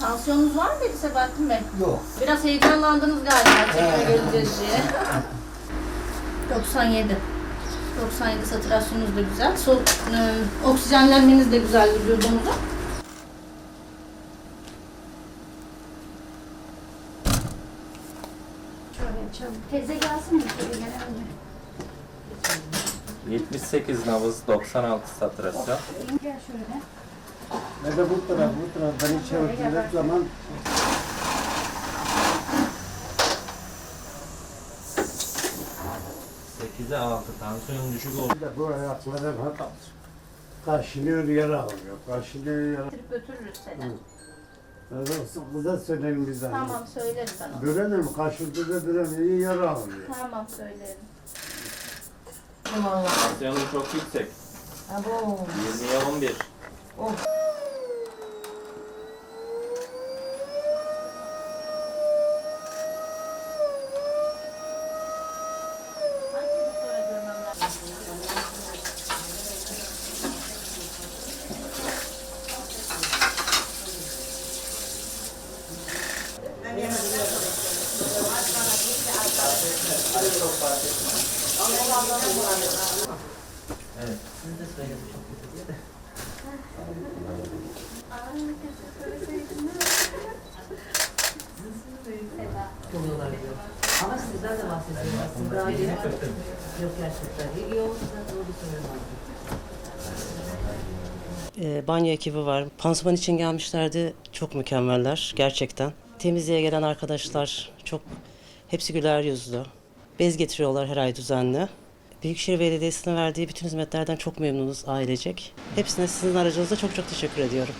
Tansiyonunuz var mıydı Sebahattin Bey? Yok. Biraz heyecanlandınız galiba çekime geleceğiz diye. 97. 97 satürasyonunuz da güzel. Sol, e, oksijenlenmeniz de güzel vücudunuza. Şöyle çabuk. Teyze gelsin mi? Şöyle gelelim. 78 nabız, 96 saturasyon. Gel şöyle. Ne de bu taraf, bu taraf. Beni çevirdiğiniz zaman 8'e 6 tansiyon düşük oldu. bir de bu ayaklarım hep kaşınıyor, yara alıyor. Kaşınıyor, yara götürürüz seni. Hı. Da söyleyin bizden. Tamam söylerim ben onu. Kaşıntıda da bölemiyor, yara alıyor. Tamam söylerim. Tansiyonun çok yüksek. Abo. 20'ye 11. Hangi oluyorlar diyor. Ama sizden de bahsediyorum. Siz daha yeni yok gerçekten. İyi oldu da doğru söylüyorum. E, banyo ekibi var. Pansuman için gelmişlerdi. Çok mükemmeller gerçekten. Temizliğe gelen arkadaşlar çok hepsi güler yüzlü. Bez getiriyorlar her ay düzenli. Büyükşehir Belediyesi'ne verdiği bütün hizmetlerden çok memnunuz ailecek. Hepsine sizin aracınızda çok çok teşekkür ediyorum.